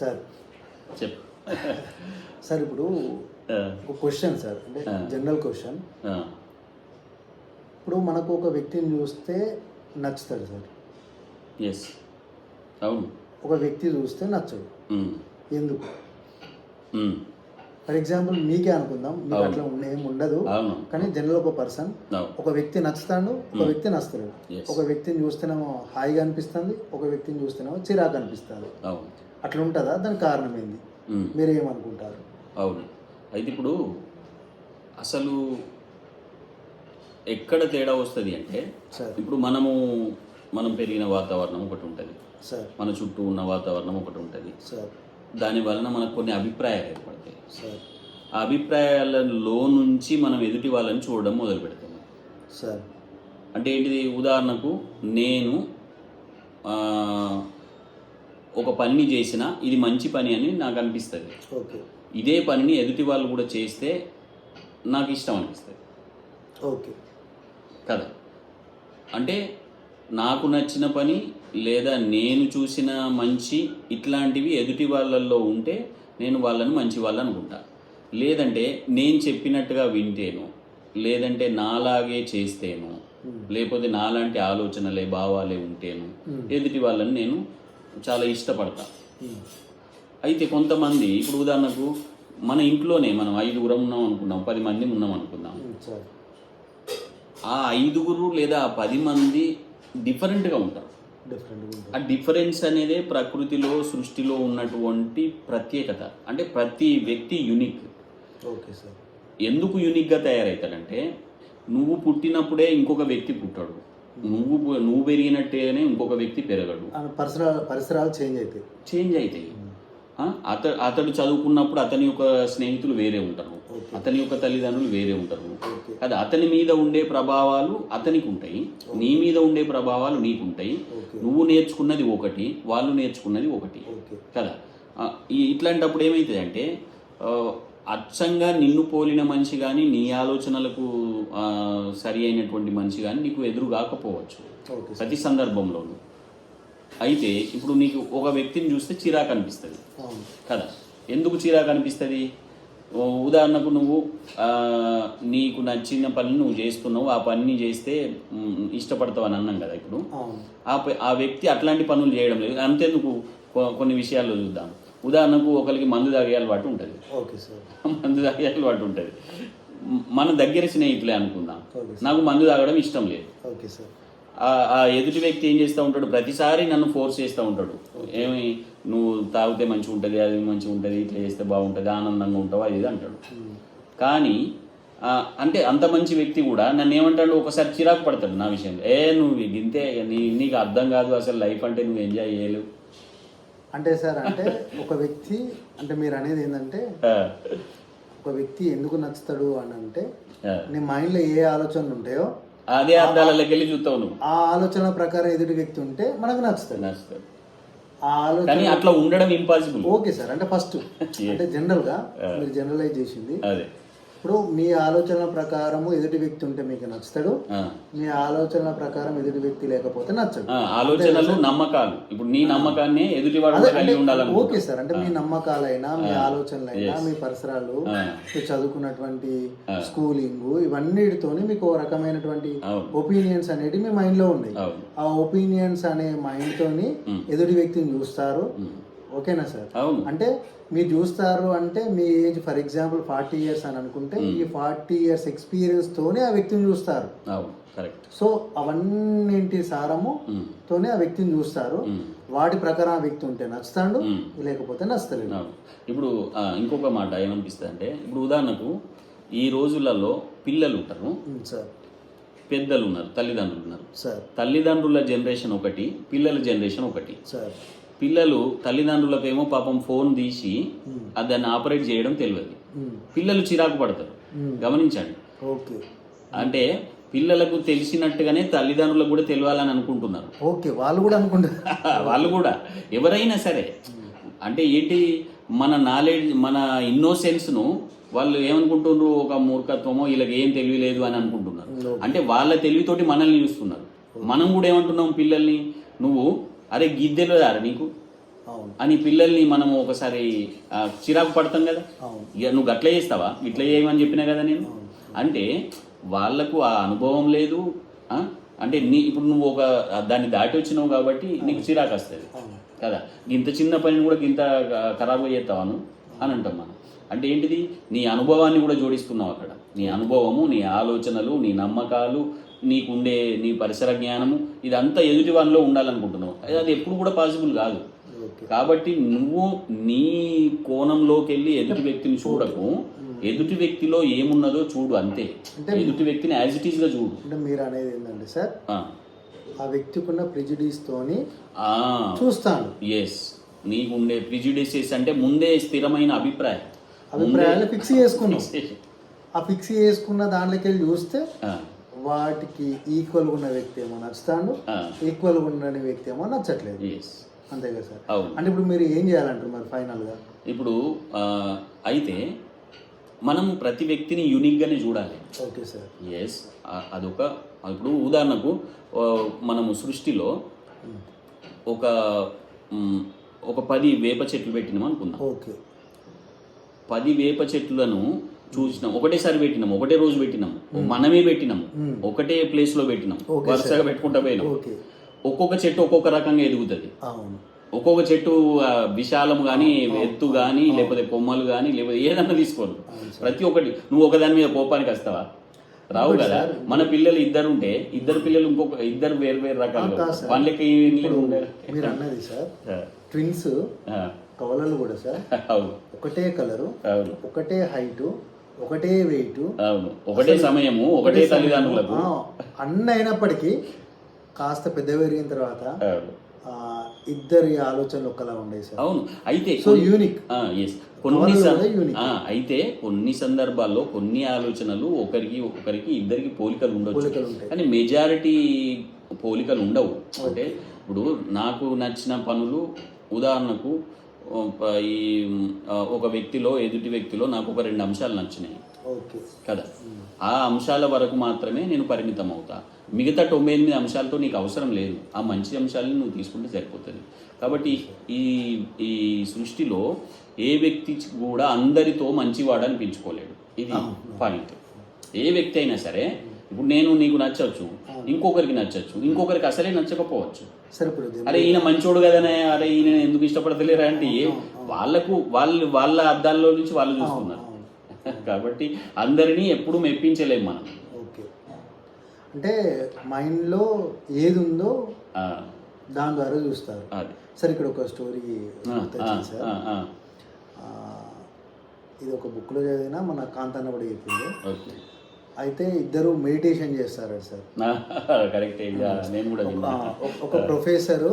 Sir. చెప్పు. Sir ఇప్పుడు ఒక క్వశ్చన్ సార్ అంటే. జనరల్ క్వశ్చన్ ఇప్పుడు మనకు ఒక వ్యక్తిని చూస్తే నచ్చుతాడు సార్. ఎస్ అవును. ఒక వ్యక్తి చూస్తే నచ్చడు. ఎందుకు? ఫర్ ఎగ్జాంపుల్ మీకే అనుకుందాం మీకు. అట్లా ఉండే ఏం ఉండదు. కానీ జనరల్ ఒక పర్సన్ ఒక వ్యక్తి నచ్చుతాడు ఒక వ్యక్తి నచ్చుతాడు Yes. ఒక వ్యక్తిని చూస్తేనేమో హాయిగా అనిపిస్తుంది ఒక వ్యక్తిని చూస్తేనేమో చిరాకు అనిపిస్తుంది. అవును. అట్లా ఉంటుందా దానికి కారణం ఏంది. మీరు ఏమనుకుంటారు అవును. అయితే ఇప్పుడు అసలు ఎక్కడ తేడా వస్తుంది అంటే సార్. ఇప్పుడు మనము మనం పెరిగిన వాతావరణం ఒకటి ఉంటుంది. సార్. మన చుట్టూ ఉన్న వాతావరణం ఒకటి ఉంటుంది. సార్. దాని వలన మనకు కొన్ని అభిప్రాయాలు ఏర్పడతాయి. సార్. ఆ అభిప్రాయాలలో నుంచి మనం ఎదుటి వాళ్ళని చూడడం మొదలు పెడతాం సార్. అంటే ఏంటిది? ఉదాహరణకు నేను ఒక పనిని చేసిన ఇది మంచి పని అని నాకు అనిపిస్తుంది. ఓకే. ఇదే పనిని ఎదుటి వాళ్ళు కూడా చేస్తే నాకు ఇష్టం అనిపిస్తుంది. ఓకే. కదా? అంటే నాకు నచ్చిన పని లేదా నేను చూసిన మంచి ఇట్లాంటివి ఎదుటి వాళ్ళల్లో ఉంటే నేను వాళ్ళని మంచి వాళ్ళు అనుకుంటా. లేదంటే నేను చెప్పినట్టుగా వింటేను లేదంటే నాలాగే చేస్తేను. లేకపోతే నాలాంటి ఆలోచనలే భావాలే ఉంటేను. ఎదుటి వాళ్ళని నేను చాలా ఇష్టపడతా. ఉమ్. అయితే కొంతమంది ఇప్పుడు ఉదాహరణకు మన ఇంట్లోనే మనం ఐదుగురం ఉన్నాం అనుకున్నాం పది మంది ఉన్నాం అనుకుందాం. సార్. ఆ ఐదుగురు లేదా ఆ పది మంది డిఫరెంట్గా ఉంటారు. ఆ డిఫరెన్స్ అనేదే ప్రకృతిలో సృష్టిలో ఉన్నటువంటి ప్రత్యేకత. అంటే ప్రతి వ్యక్తి యునిక్. ఓకే సార్ ఎందుకు యునిక్గా తయారవుతాడంటే నువ్వు పుట్టినప్పుడే ఇంకొక వ్యక్తి పుట్టాడు. నువ్వు నువ్వు పెరిగినట్టేనే ఇంకొక వ్యక్తి పెరగడు. పరిసరాలు పరిసరాలు చేంజ్ అవుతాయి చేంజ్ అవుతాయి అత అతడు చదువుకున్నప్పుడు అతని యొక్క స్నేహితులు వేరే ఉంటారు. అతని యొక్క తల్లిదండ్రులు వేరే ఉంటారు. కదా అతని మీద ఉండే ప్రభావాలు అతనికి ఉంటాయి. నీ మీద ఉండే ప్రభావాలు నీకు ఉంటాయి. నువ్వు నేర్చుకున్నది ఒకటి వాళ్ళు నేర్చుకున్నది ఒకటి. కదా? ఇట్లాంటప్పుడు ఏమవుతుంది అంటే అచ్చంగా నిన్ను పోలిన మనిషి కానీ నీ ఆలోచనలకు సరి అయినటువంటి మనిషి కానీ నీకు ఎదురు కాకపోవచ్చు. ప్రతి సందర్భంలోనూ. అయితే ఇప్పుడు నీకు ఒక వ్యక్తిని చూస్తే చిరాకు అనిపిస్తుంది. కదా? ఎందుకు చిరాకు అనిపిస్తుంది? ఉదాహరణకు నువ్వు నీకు నచ్చిన పని నువ్వు చేస్తున్నావు ఆ పని చేస్తే ఇష్టపడతావు అని అన్నాం కదా ఇప్పుడు. ఆ ఆ వ్యక్తి అట్లాంటి పనులు చేయడం లేదు. అంతేందుకు? కొన్ని విషయాలు చూద్దాం. ఉదాహరణకు ఒకరికి మందు తాగే అలవాటు ఉంటుంది. Okay sir. మందు తాగే అలవాటు ఉంటుంది. మన దగ్గర స్నేహితులే అనుకుందాం. నాకు మందు తాగడం ఇష్టం లేదు. Okay sir. ఆ- ఎదుటి వ్యక్తి ఏం చేస్తూ ఉంటాడు? ప్రతిసారి నన్ను ఫోర్స్ చేస్తూ ఉంటాడు. ఏమి నువ్వు తాగితే మంచిగా ఉంటుంది అది మంచిగా ఉంటుంది ఇట్లా చేస్తే బాగుంటుంది ఆనందంగా ఉంటావు అది ఇది అంటాడు. కానీ అంటే అంత మంచి వ్యక్తి కూడా నన్ను ఏమంటాడు? ఒకసారి చిరాకు పడతాడు నా విషయంలో. ఏ నువ్వు ఇంతే నీ నీకు అర్థం కాదు అసలు లైఫ్ అంటే నువ్వు ఎంజాయ్ చేయలేవు. అంటే సార్ అంటే ఒక వ్యక్తి అంటే మీరు అనేది ఏంటంటే ఒక వ్యక్తి ఎందుకు నచ్చుతాడు అని అంటే. నీ మైండ్లో ఏ ఆలోచనలు ఉంటాయో అదే అర్థాలకి వెళ్ళి చూస్తావు నువ్వు. ఆ ఆలోచన ప్రకారం ఎదుటి వ్యక్తి ఉంటే మనకు నచ్చుతుంది నచ్చుతాడు. ఆ ఆలోచన అట్లా ఉండడం ఇంపాసిబుల్ ఓకే సార్ అంటే ఫస్ట్ అంటే జనరల్గా మీరు జనరలైజ్ చేసింది. అదే. ఇప్పుడు మీ ఆలోచన ప్రకారము ఎదుటి వ్యక్తి ఉంటే మీకు నచ్చుతాడు. మీ ఆలోచన ప్రకారం ఎదుటి వ్యక్తి లేకపోతే నచ్చడు. ఆ, ఆలోచనలు నమ్మకాలు. ఇప్పుడు నీ నమ్మకాన్ని కలిగి ఉండాలను ఓకే సార్ అంటే మీ నమ్మకాలైనా మీ ఆలోచనలైనా మీ పరిసరాలు మీరు చదువుకున్నటువంటి స్కూలింగ్ ఇవన్నిటితోని మీకు ఒక రకమైనటువంటి ఒపీనియన్స్ అనేవి మీ మైండ్లో ఉన్నాయి ఆ ఒపీనియన్స్ అనే మైండ్ తోని ఎదుటి వ్యక్తిని చూస్తారు. ఓకేనా సార్? అవును. అంటే మీరు చూస్తారు అంటే మీ age for example forty years అని అనుకుంటే ఈ ఫార్టీ ఇయర్స్ ఎక్స్పీరియన్స్ తోనే ఆ వ్యక్తిని చూస్తారు. అవును కరెక్ట్. సో అవన్నింటి సారము. తోనే ఆ వ్యక్తిని చూస్తారు. వాటి ప్రకారం ఆ వ్యక్తి ఉంటే నచ్చుతాడు. లేకపోతే నచ్చలేదు. ఇప్పుడు ఇంకొక మాట ఏమనిపిస్తుంది అంటే ఇప్పుడు ఉదాహరణకు ఈ రోజులలో పిల్లలు ఉంటారు. సార్. పెద్దలు ఉన్నారు తల్లిదండ్రులు ఉన్నారు. సార్. తల్లిదండ్రుల జనరేషన్ ఒకటి పిల్లల జనరేషన్ ఒకటి. సార్. పిల్లలు తల్లిదండ్రులకేమో పాపం ఫోన్ తీసి. అది దాన్ని ఆపరేట్ చేయడం తెలియదు. ఉమ్. పిల్లలు చిరాకు పడతారు. ఉమ్. గమనించండి. ఓకే. అంటే పిల్లలకు తెలిసినట్టుగానే తల్లిదండ్రులకు కూడా తెలియాలని అనుకుంటున్నారు. ఓకే వాళ్ళు కూడా అనుకుంటారు. వాళ్ళు కూడా. ఎవరైనా సరే. అంటే ఏంటి? మన నాలెడ్జ్ మన ఇన్నోసెన్స్ను వాళ్ళు ఏమనుకుంటున్నారు? ఒక మూర్ఖత్వమో వీళ్ళకి ఏం తెలియలేదు అని అనుకుంటున్నారు. అంటే వాళ్ళ తెలివితోటి మనల్ని చూస్తున్నారు. మనం కూడా ఏమంటున్నాం పిల్లల్ని? నువ్వు అరే గిద్దెలు దారా నీకు? అని పిల్లల్ని మనం ఒకసారి చిరాకు పడతాం కదా? ఇక నువ్వు గట్ల చేస్తావా? ఇట్లా చేయమని చెప్పినా కదా నేను? అంటే వాళ్ళకు ఆ అనుభవం లేదు? అంటే నీ ఇప్పుడు నువ్వు ఒక దాన్ని దాటి వచ్చినావు కాబట్టి నీకు చిరాకు వస్తుంది. కదా? ఇంత చిన్న పనిని కూడా ఇంత ఖరాబ్ చేస్తావాను అని అంటాం మనం. అంటే ఏంటిది? నీ అనుభవాన్ని కూడా జోడిస్తున్నావు అక్కడ. నీ అనుభవము నీ ఆలోచనలు నీ నమ్మకాలు నీకుండే నీ పరిసర జ్ఞానము ఇదంతా ఎదుటి వాళ్ళలో ఉండాలనుకుంటున్నావు. అది ఎప్పుడు కూడా పాసిబుల్ కాదు. కాబట్టి నువ్వు నీ కోణంలోకి వెళ్ళి ఎదుటి వ్యక్తిని చూడకు. ఎదుటి వ్యక్తిలో ఏమున్నదో చూడు అంతే. అంటే ఎదుటి వ్యక్తిని యాజ్ ఇట్ ఈస్గా చూడు. అంటే మీరు అనేది ఏంటంటే సార్ ఆ. ఆ వ్యక్తికి ఉన్న prejudice తోని చూస్తాను. ఎస్ నీకు ఉండే ప్రిజుడిసెస్ అంటే ముందే స్థిరమైన అభిప్రాయం. అభిప్రాయాలు ఫిక్స్ చేసుకున్నాం ఆ ఫిక్స్ చేసుకున్న దాంట్లోకి వెళ్ళి చూస్తే వాటికి ఈక్వల్గా ఉన్న వ్యక్తి ఏమో నచ్చుతాడు ఈక్వల్గా ఉన్న వ్యక్తి ఏమో నచ్చట్లేదు. అంతే కదా సార్. అవును. అంటే ఇప్పుడు మీరు ఏం చేయాలంటారు మరి ఫైనల్గా? ఇప్పుడు అయితే మనం ప్రతి వ్యక్తిని యూనిక్గానే చూడాలి. Okay sir. ఎస్ అదొక ఇప్పుడు ఉదాహరణకు మనము సృష్టిలో ఒక ఒక పది వేప చెట్లు పెట్టినాం అనుకుందాం. ఓకే. పది వేప చెట్లను చూసినాం. ఒకటేసారి పెట్టినాం. ఒకటే రోజు పెట్టినాం. మనమే పెట్టినాం. ఒకటే ప్లేస్లో పెట్టినాం. వరుసగా పెట్టుకుంటా పోయినాం. ఒక్కొక్క చెట్టు ఒక్కొక్క రకంగా ఎదుగుతుంది. ఒక్కొక్క చెట్టు ఆ, విశాలము కానీ ఎత్తు కానీ లేకపోతే కొమ్మలు కానీ లేకపోతే ఏదన్నా తీసుకోరు ప్రతి ఒక్కటి. నువ్వు ఒకదాని మీద కోపానికి వస్తావా? రావు కదా. మన పిల్లలు ఇద్దరు ఉంటే ఇద్దరు పిల్లలు ఇంకొక ఇద్దరు వేరు వేరు రకాలు. వాళ్ళకి మీరు అన్నది సార్. ట్విన్స్ కవలలు కూడా సార్. ఒకటే కలరు ఒకటే హైటు ఒకటే వెయిట్. అవును. ఒకటే సమయము ఒకటే తల్లిదండ్రులకు. అన్ని అయినప్పటికీ కాస్త పెద్ద పెరిగిన తర్వాత ఇద్దరి ఆలోచనలు ఒకలా ఉండేవి సార్. అవును. అయితే సో యూనిక్ ఎస్ కొన్ని అయితే కొన్ని సందర్భాల్లో కొన్ని ఆలోచనలు ఒకరికి ఒకరికి ఇద్దరికి పోలికలు ఉండొచ్చు. ఉంటాయి. కానీ మెజారిటీ పోలికలు ఉండవు. అంటే ఇప్పుడు నాకు నచ్చిన పనులు ఉదాహరణకు ఈ ఒక వ్యక్తిలో ఎదుటి వ్యక్తిలో నాకు ఒక రెండు అంశాలు నచ్చినాయి. కదా? ఆ అంశాల వరకు మాత్రమే నేను పరిమితం అవుతా మిగతా తొంభై ఎనిమిది అంశాలతో నీకు అవసరం లేదు. ఆ మంచి అంశాలను నువ్వు తీసుకుంటే సరిపోతుంది. కాబట్టి ఈ ఈ సృష్టిలో ఏ వ్యక్తి కూడా అందరితో మంచివాడు అనిపించుకోలేడు ఇది పాయింట్ ఏ వ్యక్తి అయినా సరే ఇప్పుడు నేను నీకు నచ్చవచ్చు ఇంకొకరికి నచ్చచ్చు. ఇంకొకరికి అసలే నచ్చకపోవచ్చు. అరే ఈయన మంచోడు కదనే అరే ఈయన ఎందుకు ఇష్టపడతలేరా అంటే వాళ్ళకు వాళ్ళు వాళ్ళ అద్దాల్లో నుంచి వాళ్ళు చూస్తున్నారు. కాబట్టి అందరినీ ఎప్పుడూ మెప్పించలేము మనం. ఓకే. అంటే మైండ్లో ఏది ఉందో దాని ద్వారా చూస్తారు. సార్ ఇక్కడ ఒక స్టోరీ సార్. ఇది ఒక బుక్లో చదివిన మన కాంతన్న కూడా చెప్పింది. అయితే ఇద్దరు మెడిటేషన్ చేస్తారట సార్. కరెక్ట్. నేను కూడా ఒక- ప్రొఫెసరు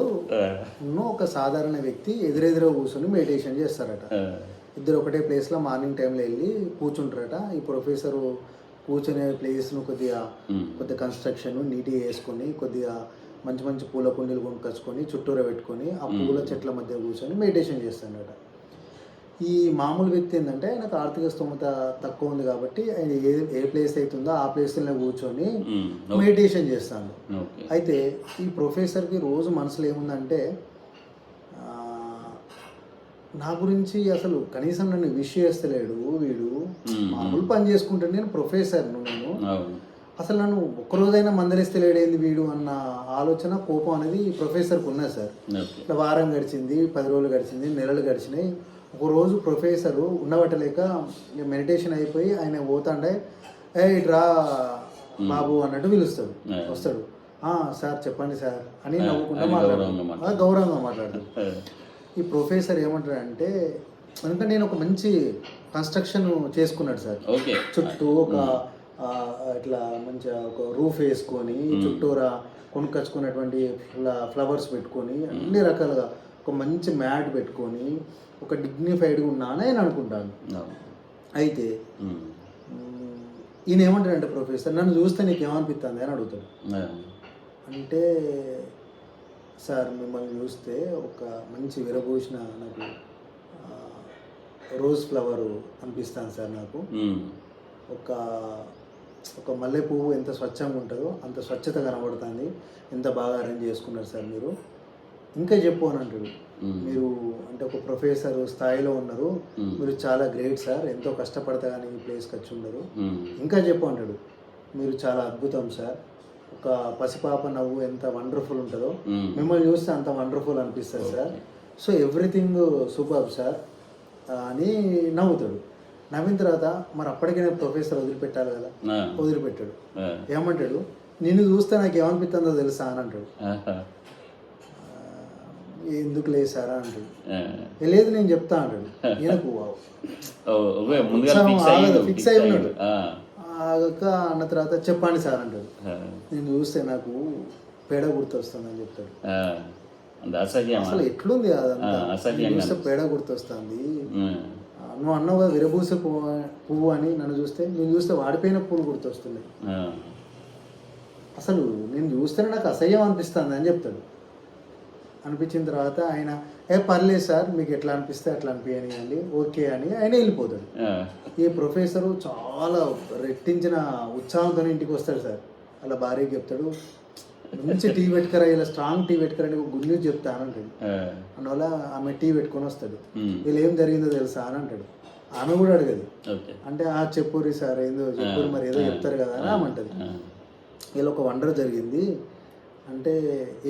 ఒక సాధారణ వ్యక్తి ఎదురెదురు కూర్చొని మెడిటేషన్ చేస్తారట. ఇద్దరు ఒకటే ప్లేస్లో మార్నింగ్ టైంలో వెళ్ళి కూర్చుంటారట. ఈ ప్రొఫెసరు కూర్చునే ప్లేస్ను కొద్దిగా కొద్దిగా కన్స్ట్రక్షన్ నీట్గా వేసుకొని కొద్దిగా మంచి మంచి పూల కుండీలు కొనుక్కొచ్చుకొని చుట్టూరా పెట్టుకొని ఆ పూల చెట్ల మధ్య కూర్చొని మెడిటేషన్ చేస్తాడట ఈ మామూలు వ్యక్తి ఏంటంటే ఆయనకు ఆర్థిక స్తోమత తక్కువ ఉంది కాబట్టి ఆయన ఏ ఏ ప్లేస్ అవుతుందో ఆ ప్లేస్లో కూర్చొని మెడిటేషన్ చేస్తాడు. ఓకే. అయితే ఈ ప్రొఫెసర్కి రోజు మనసులో ఏముందంటే నా గురించి అసలు కనీసం నన్ను విష్ చేస్తలేడు వీడు. మ్మ్. మామూలు పని చేసుకుంటాను నేను ప్రొఫెసర్ను నేను. అసలు నన్ను ఒక్కరోజైనా మందలిస్తలేడేంది వీడు అన్న ఆలోచన కోపం అనేది ఈ ప్రొఫెసర్కి ఉన్నది సార్. వారం గడిచింది పది రోజులు గడిచింది నెలలు గడిచినాయి. ఒక రోజు ప్రొఫెసరు ఉండబట్టలేక మెడిటేషన్ అయిపోయి ఆయన పోతాండే ఏ ఇట్రా బాబు అన్నట్టు పిలుస్తాడు. వస్తాడు. "ఆ, సార్ చెప్పండి సార్ అని నవ్వుకుంటా అని మాట్లాడతాడు గౌరవంగా మాట్లాడతాడు ఆ, ఈ ప్రొఫెసర్ ఏమంటాడంటే అంటే నేను ఒక మంచి కన్స్ట్రక్షన్ చేసుకున్నాడు సార్. చుట్టూ ఒక ఇట్లా మంచిగా ఒక రూఫ్ వేసుకొని చుట్టూరా కొనుక్కొచ్చుకున్నటువంటి ఫ్ల- ఫ్లవర్స్ పెట్టుకొని అన్ని రకాలుగా ఒక మంచి మ్యాట్ పెట్టుకొని ఒక డిగ్నిఫైడ్గా ఉన్నా అని నేను అనుకుంటాను. అయితే ఈయన ఏమంటాడంటే ప్రొఫెసర్ నన్ను చూస్తే నీకు ఏమనిపిస్తుంది అని అడుగుతాడు. అంటే సార్ మిమ్మల్ని చూస్తే ఒక మంచి విరబూసిన నాకు రోజ్ ఫ్లవర్ అనిపిస్తాను సార్ నాకు. ఒక ఒక మల్లె పువ్వు ఎంత స్వచ్ఛంగా ఉంటుందో అంత స్వచ్ఛత కనబడుతుంది. ఎంత బాగా అరేంజ్ చేసుకున్నారు సార్ మీరు? ఇంకా చెప్పు అని అంటాడు. మీరు అంటే ఒక ప్రొఫెసర్ స్థాయిలో ఉన్నారు. మీరు చాలా గ్రేట్ సార్ ఎంతో కష్టపడతా కానీ ఈ ప్లేస్కి వచ్చి ఉండరు. ఇంకా చెప్పు అంటాడు. మీరు చాలా అద్భుతం సార్ ఒక పసిపాప నవ్వు ఎంత వండర్ఫుల్ ఉంటుందో. మిమ్మల్ని చూస్తే అంత వండర్ఫుల్ అనిపిస్తుంది sir so everything super sir అని నవ్వుతాడు. నవ్విన తర్వాత మరి అప్పటికే నేను ప్రొఫెసర్ వదిలిపెట్టాలి కదా. వదిలిపెట్టాడు. ఏమంటాడు? నిన్ను చూస్తే నాకు ఏమనిపిస్తుందో తెలుసా అని అంటాడు. ఎందుకు లేదు సార్ అని అంటాడు ఆ. "ఏ, లేదు నేను చెప్తా అంటాడు ఈయనకు ఫిక్స్ ఆగదు, అయ్యిండు ఫిక్స్ ఫిక్స్ అయి అయ్యిండు. ఉన్నాడు. ఆ. ఆగక అన్న తర్వాత చెప్పండి సార్ అంటాడు. నేను చూస్తే నాకు పేడ గుర్తొస్తుందని చెప్తాడు. అసలు ఎట్లుంది చూస్తే పేడ గుర్తొస్తుంది. నువ్వు అన్నావు కదా విరబూసే పువ్వు పువ్వు అని నన్ను చూస్తే నేను చూస్తే వాడిపోయిన పువ్వు గుర్తొస్తున్నాయి. ఆ. అసలు నేను చూస్తేనే నాకు అసహ్యం అనిపిస్తుంది అని చెప్తాడు. అనిపించిన తర్వాత ఆయన ఏ పర్లేదు సార్ మీకు ఎట్లా అనిపిస్తే అట్లా అనిపించనివ్వండి ఓకే అని ఆయన వెళ్ళిపోతాడు. ఈ ప్రొఫెసరు చాలా రెట్టించిన ఉత్సాహంతో ఇంటికి వస్తాడు సార్. అలా భార్యకి చెప్తాడు మంచి టీ పెట్టుకరా ఇలా స్ట్రాంగ్ టీ పెట్టుకరా గుడ్ న్యూస్ చెప్తాను అంటాడు. అందువల్ల ఆమె టీ పెట్టుకొని వస్తాడు. వీళ్ళు ఏం జరిగిందో తెలుసా అని అంటాడు. ఆమె కూడా అడగదు. అంటే ఆ చెప్పురి సార్ ఏందో చెప్పురు మరి ఏదో చెప్తారు కదా అని ఆమె అంటది. ఇలా ఒక వండర్ జరిగింది. అంటే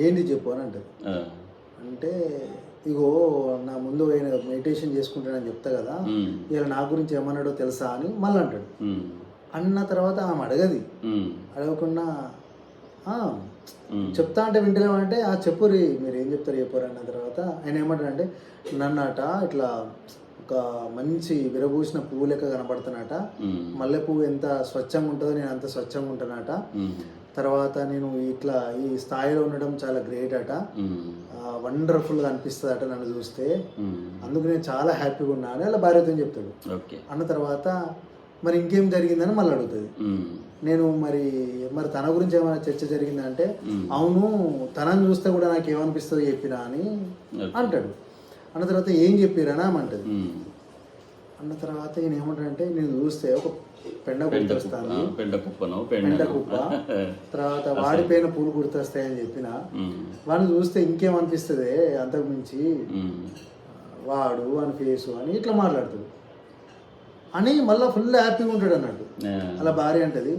ఏంటి చెప్పు అని అంటది. అంటే ఇగో నా ముందు ఆయన మెడిటేషన్ చేసుకుంటానని చెప్తా కదా. ఇలా నా గురించి ఏమన్నాడో తెలుసా అని మళ్ళీ అంటాడు. అన్న తర్వాత ఆమె అడగది. అడగకుండా "ఆ, ఉమ్. చెప్తా అంటే వింటలేమంటే ఆ చెప్పురి మీరు ఏం చెప్తారు చెప్పురు అన్న తర్వాత ఆయన ఏమంటాడంటే నన్నట ఇట్లా ఒక మంచి విరబూసిన పువ్వు లెక్క కనపడుతున్నట. మల్లె పువ్వు ఎంత స్వచ్ఛంగా ఉంటుందో నేను అంత స్వచ్ఛంగా ఉంటానట. తర్వాత నేను ఇట్లా ఈ స్థాయిలో ఉండడం చాలా గ్రేట్ అట. వండర్ఫుల్గా అనిపిస్తుంది అట నన్ను చూస్తే. అందుకు నేను చాలా హ్యాపీగా ఉన్నా అని అలా భార్యతో చెప్తాడు ఓకే అన్న తర్వాత మరి ఇంకేం జరిగిందని మళ్ళీ అడుగుతుంది. నేను మరి మరి తన గురించి ఏమైనా చర్చ జరిగిందంటే. అవును తనని చూస్తే కూడా నాకు ఏమనిపిస్తుందో చెప్పినా అని. అంటాడు అన్న తర్వాత ఏం చెప్పిరని అంటది. అన్న తర్వాత ఈయన ఏమంటాడంటే నేను చూస్తే ఒక పెండ గుర్తొస్తాను పెండ కుప్పను పెండ కుప్ప. తర్వాత వాడిపోయిన పూలు గుర్తొస్తాయని చెప్పిన. వాడిని చూస్తే ఇంకేమనిపిస్తుంది అంతకు మించి వాడు అని ఫేసు అని ఇట్లా మాట్లాడుతాడు అని మళ్ళీ ఫుల్ హ్యాపీగా ఉంటాడు అన్నట్టు. అలా భార్య అంటది.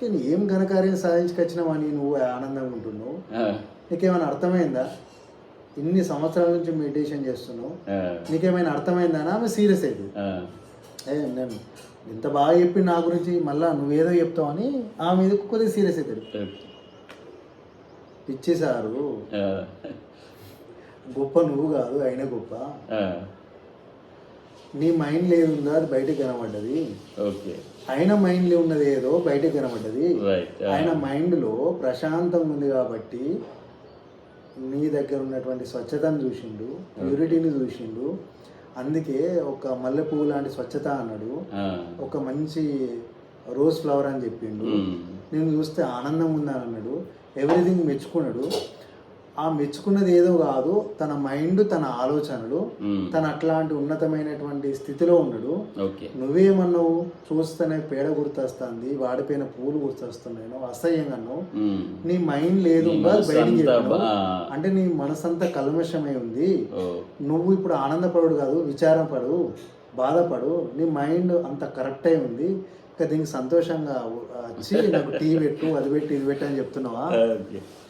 కానీ ఏం ఘనకార్యం సాధించుకొచ్చినావని నువ్వు ఆనందంగా ఉంటున్నావు? నీకేమైనా అర్థమైందా? ఇన్ని సంవత్సరాల నుంచి మెడిటేషన్ చేస్తున్నావు. నీకేమైనా అర్థమైందా? అని ఆమె సీరియస్ ఏ నేను ఇంత బాగా చెప్పి నా గురించి మళ్ళా నువ్వేదో చెప్తావు అని ఆమె మీద కొద్దిగా సీరియస్ అవుతాడు పిచ్చి సారు గొప్ప నువ్వు కాదు అయినా గొప్ప. నీ మైండ్లో ఏది ఉందో అది బయటకు కనబడ్డది. ఓకే. ఆయన మైండ్లో ఉన్నది ఏదో బయటకు కనబడ్డది. ఆయన మైండ్లో ప్రశాంతంగా ఉంది కాబట్టి నీ దగ్గర ఉన్నటువంటి స్వచ్ఛతను చూసిండు ప్యూరిటీని చూసిండు అందుకే ఒక మల్లెపువ్వు లాంటి స్వచ్ఛత అన్నాడు. ఒక మంచి రోజ్ ఫ్లవర్ అని చెప్పిండు. నేను చూస్తే ఆనందం ఉందని అన్నాడు ఎవ్రీథింగ్ మెచ్చుకున్నాడు. ఆ మెచ్చుకున్నది ఏదో కాదు తన మైండ్ తన ఆలోచనలు తన అట్లాంటి ఉన్నతమైనటువంటి స్థితిలో ఓకే. నువ్వేమన్నావు? చూస్తేనే పేడ గుర్తొస్తుంది వాడిపోయిన పూలు గుర్తొస్తున్నాయి నువ్వు అసహ్యంగా నీ మైండ్ లేదు బయటికి అంటే నీ మనసంతా కల్మషమై ఉంది. నువ్వు ఇప్పుడు ఆనందపడు కాదు విచారపడు బాధపడు నీ మైండ్ అంత కరెక్ట్ అయి ఉంది. దీనికి సంతోషంగా వచ్చి నాకు టీ పెట్టు అది పెట్టు ఇది పెట్టు అని చెప్తున్నావా?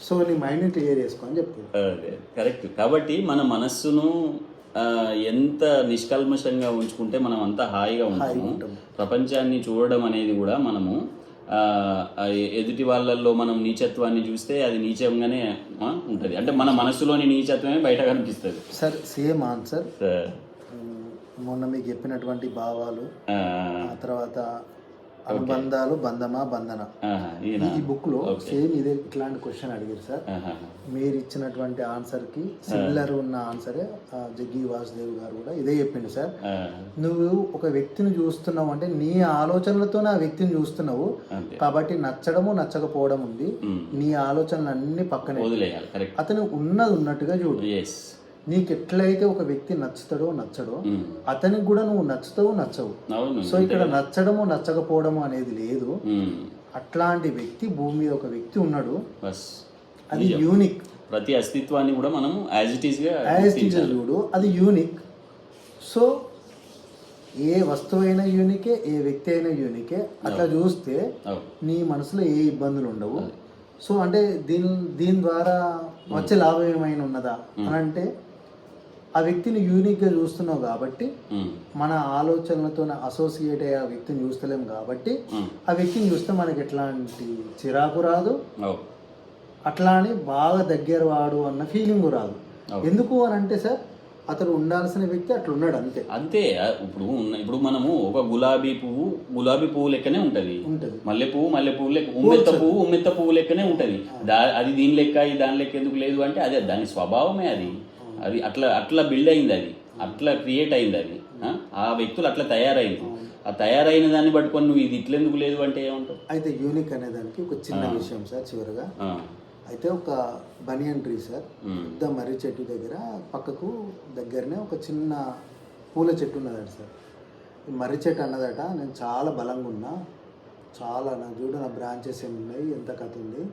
సో నీ మైండ్ని క్లియర్ చేసుకో అని చెప్తుంది అదే కరెక్ట్. కాబట్టి మన మనస్సును ఎంత నిష్కల్మషంగా ఉంచుకుంటే మనం అంత హాయిగా ఉంటాము. ప్రపంచాన్ని చూడడం అనేది కూడా మనము ఎదుటి వాళ్ళల్లో మనం నీచత్వాన్ని చూస్తే అది నీచంగానే ఉంటది. అంటే మన మనస్సులోని నీచత్వమే బయట కనిపిస్తుంది. Sir same answer. మొన్న మీకు చెప్పినటువంటి భావాలు ఆ తర్వాత అనుబంధాలు బంధమా బంధన? ఈ బుక్లో. సేమ్ ఇదే ఇట్లాంటి క్వశ్చన్ అడిగారు సార్. మీరు ఇచ్చినటువంటి ఆన్సర్కి సిమిలర్ ఉన్న ఆన్సరే జగ్గి వాసుదేవ్ గారు కూడా ఇదే చెప్పిండు సార్. నువ్వు ఒక వ్యక్తిని చూస్తున్నావు అంటే నీ ఆలోచనలతో ఆ వ్యక్తిని చూస్తున్నావు. కాబట్టి నచ్చడము నచ్చకపోవడం ఉంది. నీ ఆలోచనలు అన్ని పక్కనే అతను ఉన్నది ఉన్నట్టుగా చూడు. నీకు ఎట్లయితే ఒక వ్యక్తి నచ్చుతాడో నచ్చడో అతనికి కూడా నువ్వు నచ్చుతావు నచ్చవు. సో ఇక్కడ నచ్చడము నచ్చకపోవడము అనేది లేదు. అట్లాంటి వ్యక్తి భూమి మీద ఒక వ్యక్తి ఉన్నాడు. అది యూనిక్ ప్రతి అస్తిత్వాన్ని కూడా మనం యాజ్ ఇట్ ఈస్గా యాజ్ టీచర్ చూడు అది యూనిక్ సో ఏ వస్తువు అయినా యూనికే ఏ వ్యక్తి అయినా యూనికే అట్లా చూస్తే నీ మనసులో ఏ ఇబ్బందులు ఉండవు. సో అంటే దీని దీని ద్వారా వచ్చే లాభం ఏమైనా ఉన్నదా? అని అంటే ఆ వ్యక్తిని యూనిక్గా చూస్తున్నావు కాబట్టి మన ఆలోచనలతో అసోసియేట్ అయ్యే ఆ వ్యక్తిని చూస్తలేం కాబట్టి ఆ వ్యక్తిని చూస్తే మనకి ఎట్లాంటి చిరాకు రాదు. అట్లా అని బాగా దగ్గర వాడు అన్న ఫీలింగ్ రాదు. ఎందుకు అని అంటే సార్ అతడు ఉండాల్సిన వ్యక్తి అట్లా ఉన్నాడు అంతే. అంతే. ఇప్పుడు ఇప్పుడు మనము ఒక గులాబీ పువ్వు గులాబీ పువ్వు లెక్కనే ఉంటది. మల్లె పువ్వు మల్లె పువ్వు లెక్క ఉమ్మెత్త పువ్వు ఉమ్మెత్త పువ్వు లెక్కనే ఉంటది. అది దీని లెక్క దాని లెక్క ఎందుకు లేదు అంటే అదే దాని స్వభావమే అది. అది అట్లా అట్లా బిల్డ్ అయింది అది. అట్లా క్రియేట్ అయింది అది. ఆ? వ్యక్తులు అట్లా తయారైంది. ఆ తయారైన దాన్ని పట్టుకొని నువ్వు ఇది ఇట్లెందుకు లేదు అంటే ఏమంటావు? అయితే యూనిక్ అనే దానికి ఒక చిన్న విషయం సార్ చివరిగా. అయితే ఒక బనియన్ ట్రీ సార్. పెద్ద మర్రి చెట్టు దగ్గర పక్కకు దగ్గరనే ఒక చిన్న పూల చెట్టు ఉన్నదట సార్. ఈ మర్రి చెట్టు అన్నదట నేను చాలా బలంగా ఉన్నా. చాలా నా చూడు నా బ్రాంచెస్ ఏమి ఉన్నాయి ఎంత కథ ఉంది.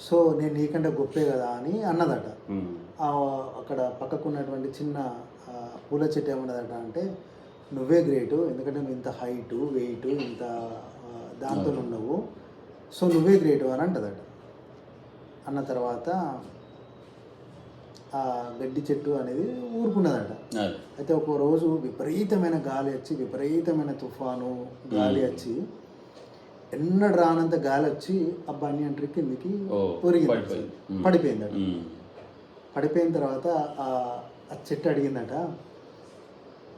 సో నేను నీకంటే గొప్పే కదా అని అన్నదట. అక్కడ పక్కకు ఉన్నటువంటి చిన్న పూల చెట్టు ఏమన్నదట అంటే నువ్వే గ్రేటు ఎందుకంటే నువ్వు ఇంత హైటు వెయిట్ ఇంత దాంతో ఉన్నావు సో నువ్వే గ్రేటు అని అంటదట. అన్న తర్వాత ఆ గడ్డి చెట్టు అనేది ఊరుకున్నదట. అయితే ఒక రోజు విపరీతమైన గాలి వచ్చి విపరీతమైన తుఫాను గాలి వచ్చి ఎన్నడు రానంత గాలి వచ్చి ఆ బనియన్ కిందికి పడిపోయింది. పడిపోయిందట. పడిపోయిన తర్వాత ఆ చెట్టు అడిగిందట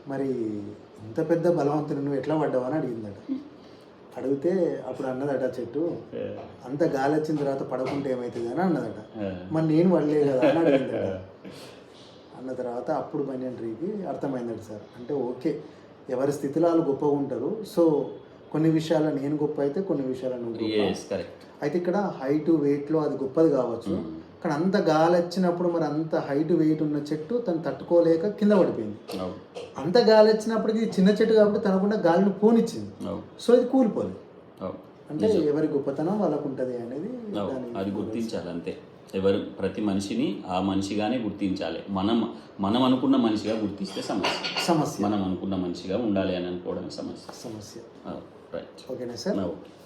మరి ఇంత పెద్ద బలవంతుని నువ్వు ఎట్లా పడ్డావు? అని అడిగిందట. అడిగితే అప్పుడు అన్నదట ఆ చెట్టు అంత గాలి వచ్చిన తర్వాత పడకుంటే ఏమవుతుంది అని అన్నదట. మరి నేను పడలే కదా అని అడిగిందట. అన్న తర్వాత అప్పుడు బనియన్ ట్రీకి అర్థమైందట సార్. అంటే ఓకే ఎవరి స్థితిలో వాళ్ళు గొప్పగా ఉంటారు. సో కొన్ని విషయాల్లో నేను గొప్ప అయితే కొన్ని విషయాల్లో నువ్వు. అయితే ఇక్కడ హైట్ వెయిట్లో అది గొప్పది కావచ్చు. కానీ అంత గాలి వచ్చినప్పుడు మరి అంత హైట్ వెయిట్ ఉన్న చెట్టు తను తట్టుకోలేక కింద పడిపోయింది. అంత గాలి వచ్చినప్పటికీ చిన్న చెట్టు కాబట్టి తనకుండా గాలిని పోనిచ్చింది. సో ఇది కూలిపోలేదు. అవును. అంటే ఎవరి గొప్పతనం వాళ్ళకు ఉంటుంది అనేది అది గుర్తించాలి అంతే. ఎవరు ప్రతి మనిషిని ఆ మనిషిగానే గుర్తించాలి. మనం మనం అనుకున్న మనిషిగా గుర్తిస్తే సమస్య. సమస్య. మనం అనుకున్న మనిషిగా ఉండాలి అని అనుకోవడం సమస్య. సమస్య. రైట్. ఓకేనా సార్? ఓకే.